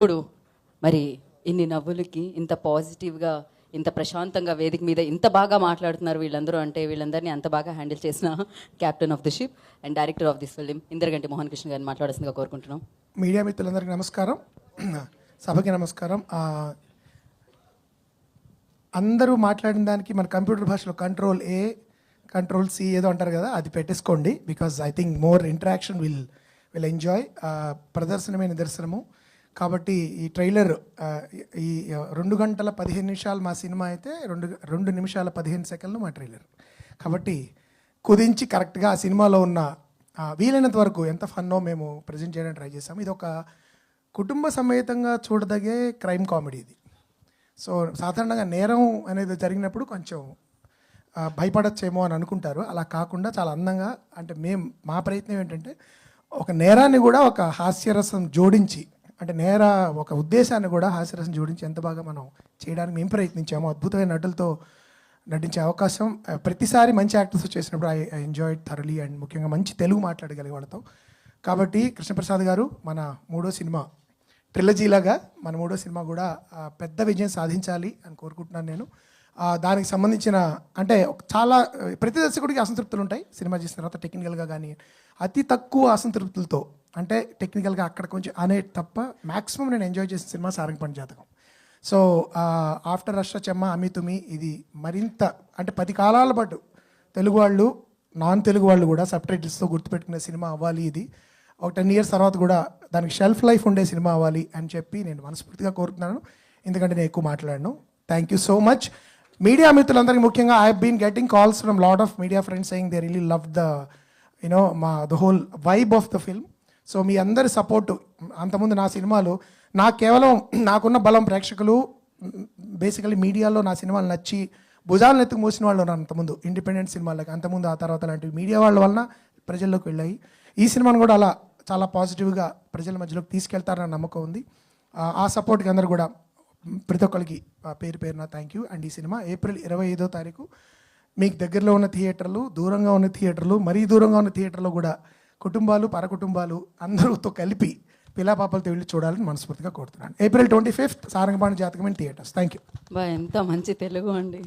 ఇప్పుడు మరి ఇన్ని నవ్వులకి ఇంత పాజిటివ్గా ఇంత ప్రశాంతంగా వేదిక మీద ఇంత బాగా మాట్లాడుతున్నారు వీళ్ళందరూ అంటే వీళ్ళందరినీ అంత బాగా హ్యాండిల్ చేసిన captain of the ship and director of this film Indraganti Mohan Krishna గారిని మాట్లాడాల్సిందిగా కోరుకుంటున్నాం. మీడియా మిత్రులందరికీ నమస్కారం. సభకి నమస్కారం. అందరూ మాట్లాడిన దానికి మన కంప్యూటర్ భాషలో కంట్రోల్ ఏ కంట్రోల్ సి ఏదో అంటారు కదా అది పెట్టేసుకోండి. Because I think more interaction will will enjoy ప్రదర్శనమే నిదర్శనము. కాబట్టి ఈ ట్రైలర్ ఈ రెండు గంటల పదిహేను నిమిషాలు మా సినిమా అయితే రెండు రెండు నిమిషాల పదిహేను సెకండ్లు మా ట్రైలర్. కాబట్టి కుదించి కరెక్ట్గా ఆ సినిమాలో ఉన్న వీలైనంత వరకు ఎంత ఫన్నో మేము ప్రజెంట్ చేయడానికి ట్రై చేసాం ఇది ఒక కుటుంబ సమేతంగా చూడదగే క్రైమ్ కామెడీ ఇది. సో సాధారణంగా నేరం అనేది జరిగినప్పుడు కొంచెం భయపడచ్చేమో అని అనుకుంటారు. అలా కాకుండా చాలా అందంగా అంటే మేము మా ప్రయత్నం ఏంటంటే ఒక నేరాన్ని కూడా ఒక హాస్యరసం జోడించి అంటే నేర ఒక ఉద్దేశాన్ని కూడా హాస్యరసం జోడించి ఎంత బాగా మనం చేయడానికి మేము ప్రయత్నించాము అద్భుతమైన నటులతో నటించే అవకాశం ప్రతిసారి మంచి యాక్టర్స్ చేసినప్పుడు I I enjoy thoroughly and ముఖ్యంగా మంచి తెలుగు మాట్లాడగలిగే వాళ్ళతో. కాబట్టి కృష్ణప్రసాద్ గారు మన మూడో సినిమా ట్రిలజీలాగా మన మూడో సినిమా కూడా పెద్ద విజయం సాధించాలి అని కోరుకుంటున్నాను నేను. దానికి సంబంధించిన అంటే చాలా ప్రతి దర్శకుడికి అసంతృప్తులు ఉంటాయి. సినిమా చేసిన తర్వాత టెక్నికల్గా కానీ అతి తక్కువ అసంతృప్తులతో అంటే టెక్నికల్గా అక్కడ కొంచెం అనే తప్ప మ్యాక్సిమం నేను ఎంజాయ్ చేసిన సినిమా సారంగపండి జాతకం. సో ఆఫ్టర్ రష్ట చెమ్మ అమితుమి ఇది మరింత అంటే పది కాలాల పాటు తెలుగు వాళ్ళు నాన్ తెలుగు వాళ్ళు కూడా సబ్ టైటిల్స్తో గుర్తుపెట్టుకునే సినిమా అవ్వాలి ఇది. ఒక టెన్ ఇయర్స్ తర్వాత కూడా దానికి షెల్ఫ్ లైఫ్ ఉండే సినిమా అవ్వాలి అని చెప్పి నేను మనస్ఫూర్తిగా కోరుతున్నాను. ఎందుకంటే నేను ఎక్కువ మాట్లాడను. Thank you so much media మిత్రులందరికీ ముఖ్యంగా I been getting calls from lot of media friends saying they really love the you know మా the whole vibe of the film so మీ అందరి సపోర్టు అంతకుముందు నా సినిమాలు నాకు కేవలం నాకున్న బలం ప్రేక్షకులు బేసికలీ మీడియాలో నా సినిమాలు నచ్చి భుజాలను ఎత్తుకు మూసిన వాళ్ళు ఉన్నారు అంతకుముందు ఇండిపెండెంట్ సినిమాలకి. అంతకుముందు ఆ తర్వాత లాంటివి మీడియా వాళ్ళ వలన ప్రజల్లోకి వెళ్ళాయి. ఈ సినిమాను కూడా అలా చాలా పాజిటివ్గా ప్రజల మధ్యలోకి తీసుకెళ్తారన్న నమ్మకం ఉంది. ఆ- ఆ సపోర్ట్కి అందరు కూడా ప్రతి ఒక్కరికి పేరు పేరున థ్యాంక్ యూ అండ్ ఈ సినిమా ఏప్రిల్ ఇరవై ఐదో తారీఖు మీకు దగ్గరలో ఉన్న థియేటర్లు దూరంగా ఉన్న థియేటర్లు మరీ దూరంగా ఉన్న థియేటర్లో కూడా కుటుంబాలు పరకుటుంబాలు అందరితో కలిపి పిల్లాపాపలతో వెళ్ళి చూడాలని మనస్ఫూర్తిగా కోరుతున్నాను. ఏప్రిల్ ట్వంటీ ఫిఫ్త్ సారంగపాణి జాతకమైన థియేటర్స్. థ్యాంక్ యూ ఎంత మంచి తెలుగు అండి.